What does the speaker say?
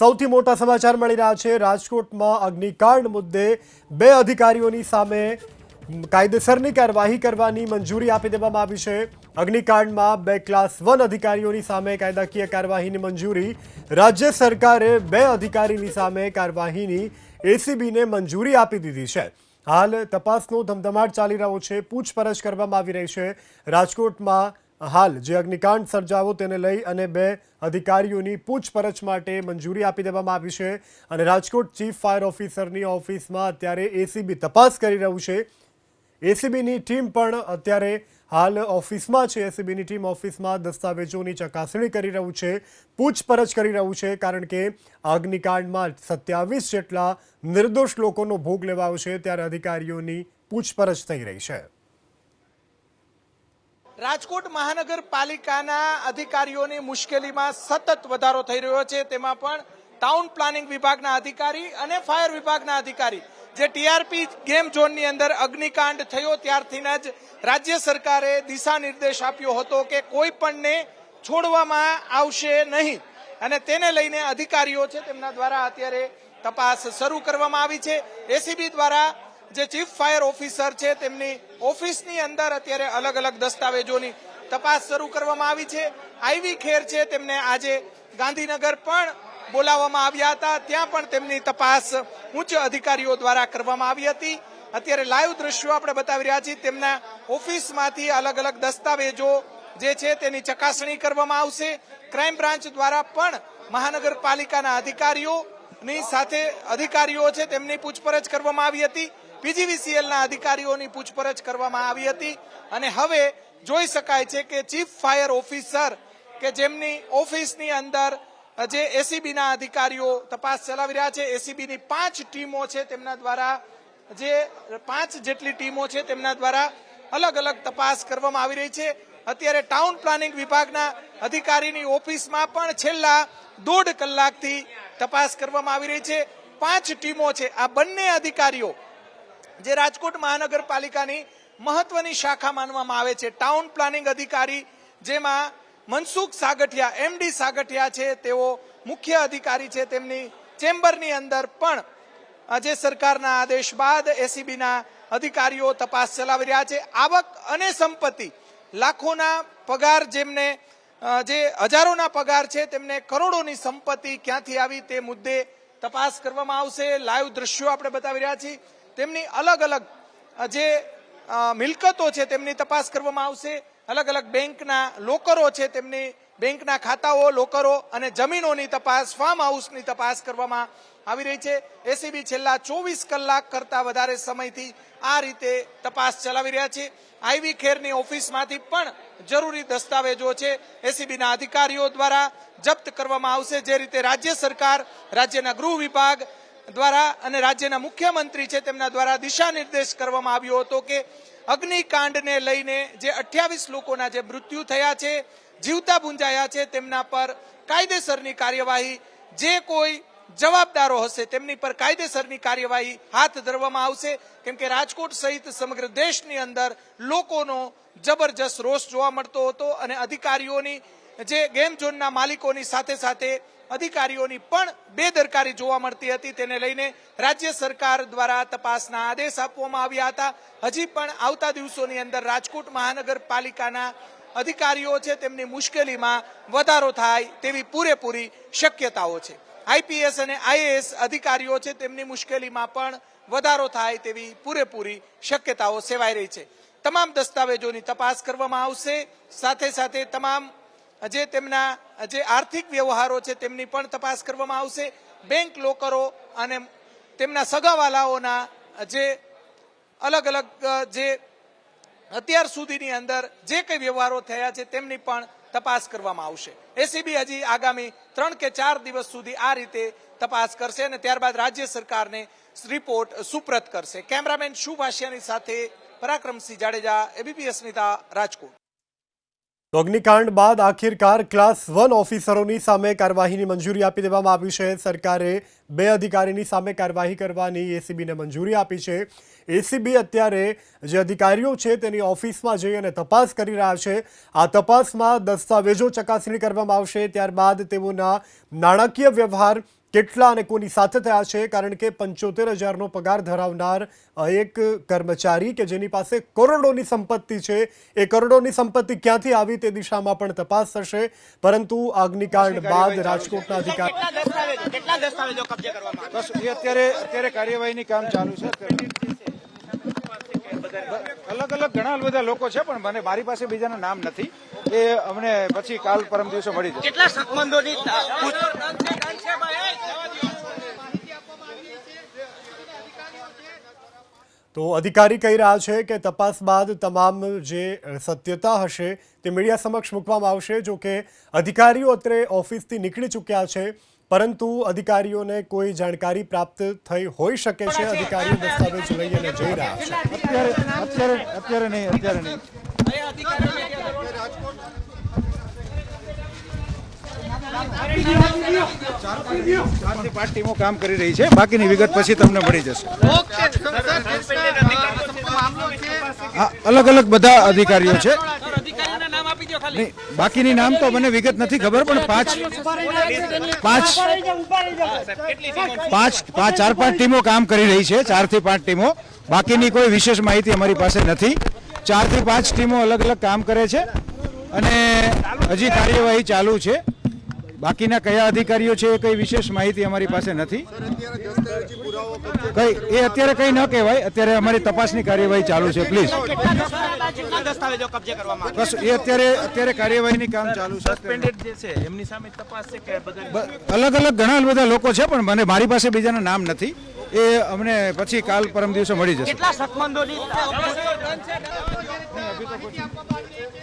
સૌથી મોટા સમાચાર મળી રહ્યા છે. રાજકોટમાં અગ્નિકાંડ મુદ્દે બે અધિકારીઓની સામે કાયદેસરની કાર્યવાહી કરવાની મંજૂરી આપી દેવામાં આવી છે. અગ્નિકાંડમાં બે ક્લાસ વન અધિકારીઓની સામે કાયદાકીય કાર્યવાહીની મંજૂરી. રાજ્ય સરકારે બે અધિકારીની સામે કાર્યવાહીની એસીબીને મંજૂરી આપી દીધી છે. હાલ તપાસનો ધમધમાટ ચાલી રહ્યો છે. પૂછપરછ કરવામાં આવી રહી છે. રાજકોટમાં હાલ જે અગ્નિકાંડ સર્જાવો તેને લઈ અને બે અધિકારીઓની પૂછપરછ માટે મંજૂરી આપી દેવામાં આવી છે. અને રાજકોટ ચીફ ફાયર ઓફિસરની ઓફિસમાં અત્યારે એસીબી તપાસ કરી રહ્યું છે. એસીબીની ટીમ પણ અત્યારે હાલ ઓફિસમાં છે. એસીબીની ટીમ ઓફિસમાં દસ્તાવેજોની ચકાસણી કરી રહ્યું છે, પૂછપરછ કરી રહ્યું છે, કારણ કે અગ્નિકાંડમાં સત્યાવીસ જેટલા નિર્દોષ લોકોનો ભોગ લેવાયો છે. ત્યારે અધિકારીઓની પૂછપરછ થઈ રહી છે. રાજકોટ મહાનગરપાલિકાના અધિકારીઓની મુશ્કેલીમાં સતત વધારો થઈ રહ્યો છે. તેમાં પણ ટાઉન પ્લાનિંગ વિભાગના અધિકારી અને ફાયર વિભાગના અધિકારી. જે ટીઆરપી ગેમ ઝોનની અંદર અગ્નિકાંડ થયો ત્યારથી જ રાજ્ય સરકારે દિશા નિર્દેશ આપ્યો હતો કે કોઈ પણને છોડવામાં આવશે નહીં. અને તેને લઈને અધિકારીઓ છે તેમના દ્વારા અત્યારે તપાસ શરૂ કરવામાં આવી છે. એસીબી દ્વારા જે ચીફ ફાયર ઓફિસર છે, તેમની ઓફિસની અંદર અત્યારે અલગ અલગ દસ્તાવેજોની તપાસ શરૂ કરવામાં આવી છે. આઈવી ખેર છે, તેમને આજે ગાંધીનગર પણ બોલાવવામાં આવ્યા હતા. ત્યાં પણ તેમની તપાસ ઉચ્ચ અધિકારીઓ દ્વારા કરવામાં આવી હતી. અત્યારે લાઈવ દ્રશ્યો આપણે બતાવી રહ્યા છીએ. તેમના ઓફિસમાંથી અલગ અલગ દસ્તાવેજો જે છે, તેની ચકાસણી કરવામાં આવશે. ક્રાઇમ બ્રાન્ચ દ્વારા પણ મહાનગરપાલિકાના અધિકારીઓની સાથે અધિકારીઓ છે, તેમની પૂછપરછ કરવામાં આવી હતી. પીજીવીસીએલના અધિકારીઓની પૂછપરછ કરવામાં આવી હતી અને હવે જોઈ શકાય છે કે ચીફ ફાયર ઓફિસર કે જેમની ઓફિસની અંદર જે એસીબીના અધિકારીઓ તપાસ ચલાવી રહ્યા છે, એસીબીની પાંચ ટીમો છે તેમના દ્વારા, જે પાંચ જેટલી ટીમો છે તેમના દ્વારા અલગ અલગ તપાસ કરવામાં આવી રહી છે. અત્યારે ટાઉન પ્લાનિંગ વિભાગના અધિકારીની ઓફિસમાં પણ છેલ્લા દોઢ કલાકથી તપાસ કરવામાં આવી રહી છે. પાંચ ટીમો છે. આ બંને અધિકારીઓ જે રાજકોટ મહાનગરપાલિકાની મહત્વની શાખા માનવામાં આવે છે. ટાઉન પ્લાનિંગ અધિકારી જેમાં મનસુખ સાગઠિયા એમડી સાગઠિયા છે, તેઓ મુખ્ય અધિકારી છે. તેમની ચેમ્બરની અંદર પણ આજે સરકારના આદેશ બાદ એસીબીના અધિકારીઓ તપાસ ચલાવી રહ્યા છે. આવક અને સંપત્તિ, લાખોના પગાર જેમને જે હજારોના પગાર છે, તેમને કરોડોની સંપત્તિ ક્યાંથી આવી તે મુદ્દે તપાસ કરવામાં આવશે. લાઈવ દ્રશ્યો આપણે બતાવી રહ્યા છીએ. તેમની અલગ અલગ જે મિલકતો છે તેમની તપાસ કરવામાં આવશે. અલગ અલગ બેંકના લોકરો છે તેમની, બેંકના ખાતાઓ, લોકરો અને જમીનોની તપાસ ફાર્મ હાઉસની તપાસ કરવામાં આવી રહી છે. એસીબી છેલ્લા ચોવીસ કલાક કરતા વધારે સમયથી આ રીતે તપાસ ચલાવી રહ્યા છે. આઈવી ખેરની ઓફિસમાંથી પણ જરૂરી દસ્તાવેજો છે. એસીબીના અધિકારીઓ દ્વારા જપ્ત કરવામાં આવશે. જે રીતે રાજ્ય સરકાર, રાજ્યના ગૃહ વિભાગ દ્વારા અને રાજ્યના મુખ્યમંત્રી છે તેમના દ્વારા દિશા નિર્દેશ કરવામાં આવ્યો હતો કે અગ્નિકાંડને લઈને જે અઠ્યાવીસ લોકોના જે મૃત્યુ થયા છે, જીવતા ભૂંજાયા છે, તેમના પર કાયદેસરની કાર્યવાહી જે કોઈ જવાબદારો હશે તેમની પર કાયદેસરની કાર્યવાહી હાથ ધરવામાં આવશે. કેમ કે રાજકોટ સહિત સમગ્ર દેશની અંદર લોકોનો જબરજસ્ત રોષ જોવા મળતો હતો અને અધિકારીઓની જે ગેમ ઝોનના માલિકોની સાથે સાથે અધિકારીઓની પણ બેદરકારી જોવા મળતી હતી. તેને લઈને રાજ્ય સરકાર દ્વારા તપાસના આદેશ આપવામાં આવ્યા હતા. હજી પણ આવતા દિવસોની અંદર રાજકોટ મહાનગરપાલિકાના અધિકારીઓ છે તેમની મુશ્કેલીમાં વધારો થાય તેવી પૂરેપૂરી શક્યતાઓ છે. આઈપીએસ અને આઈએએસ અધિકારીઓ છે તેમની મુશ્કેલીમાં પણ વધારો થાય તેવી પૂરેપૂરી શક્યતાઓ સેવાઈ રહી છે. તમામ દસ્તાવેજોની તપાસ કરવામાં આવશે. સાથે સાથે તમામ જે તેમના જે આર્થિક વ્યવહારો છે તેમની પણ તપાસ કરવામાં આવશે. બેંક લોકરો અને તેમના સગાવાલાઓના જે અલગ અલગ જે અત્યાર સુધીની અંદર જે કંઈ વ્યવહારો થયા છે તેમની પણ તપાસ કરવામાં આવશે. એસીબી હજી આગામી ત્રણ કે ચાર દિવસ સુધી આ રીતે તપાસ કરશે અને ત્યારબાદ રાજ્ય સરકારને રિપોર્ટ સુપ્રત કરશે. કેમેરામેન શુભાષ્યાની સાથે પરાક્રમસિંહ જાડેજા એબીપી અસ્મિતા રાજકોટ. તો અગ્નિકાંડ બાદ આખિરકાર ક્લાસ વન ઓફિસરોની સામે કાર્યવાહીની મંજૂરી આપી દેવામાં આવી છે. સરકારે બે અધિકારીની સામે કાર્યવાહી કરવાની એસીબીને મંજૂરી આપી છે. એસીબી અત્યારે જે અધિકારીઓ છે તેની ઓફિસમાં જઈ અને તપાસ કરી રહ્યા છે. આ તપાસમાં દસ્તાવેજો ચકાસણી કરવામાં આવશે. ત્યારબાદ તેઓના નાણાકીય વ્યવહાર કેટલા અને કોની સાથે થયા છે? કારણ કે પંચોતેર હજારનો પગાર ધરાવનાર એક કર્મચારી કે જેની પાસે કરોડોની સંપત્તિ છે એ કરોડોની સંપત્તિ ક્યાંથી આવી તે દિશામાં પણ તપાસ થશે. પરંતુ અગ્નિકાંડ બાદ રાજકોટના અધિકારી અત્યારે અત્યારે કાર્યવાહીની કામ ચાલુ છે. અલગ અલગ ઘણા બધા લોકો છે પણ મને મારી પાસે બીજાના નામ નથી. એ અમને પછી કાલ પરમ દિવસે મળી જશે. કેટલા સંબંધોની તો અધિકારી કહી રહ્યા છે કે તપાસ બાદ તમામ જે સત્યતા હશે તે મીડિયા સમક્ષ મૂકવામાં આવશે જો કે અધિકારીઓ અત્રે ઓફિસથી નીકળી ચૂક્યા છે પરંતુ અધિકારીઓને કોઈ જાણકારી પ્રાપ્ત થઈ હોઈ શકે છે. અધિકારીઓ દસ્તાવેજ લઈને જઈ રહ્યા છે. અત્યારે અત્યારે અત્યારે નહીં અત્યારે નહીં. ચારથી પાંચ ટીમો કામ કરી રહી છે. બાકીની વિગત પછી તમને મળી જશે. હા અલગ અલગ બધા અધિકારીઓ છે. બાકીની નામ તો મને વિગત નથી ખબર, પણ પાંચ પાંચ પાંચ પાંચ, ચાર પાંચ ટીમો કામ કરી રહી છે ચારથી પાંચ ટીમો. બાકીની કોઈ વિશેષ માહિતી અમારી પાસે નથી. ચારથી પાંચ ટીમો અલગ અલગ કામ કરે છે અને હજી કાર્યવાહી ચાલુ છે. બાકીના કયા અધિકારીઓ છે એ કઈ વિશેષ માહિતી અમારી પાસે નથી. કઈ એ અત્યારે કઈ ન કહેવાય અત્યારે અમારી તપાસની કાર્યવાહી ચાલુ છે પ્લીઝ કેટલા દસ્તાવેજો કબજે કરવામાં બસ એ અત્યારે અત્યારે કાર્યવાહીની કામ ચાલુ છે. સસ્પેન્ડેડ જે છે એમની સામે તપાસ છે કે અલગ અલગ ઘણા બધા લોકો છે પણ મને મારી પાસે બીજાના નામ નથી. એ અમને પછી કાલ પરમ દિવસે મળી જશે. કેટલા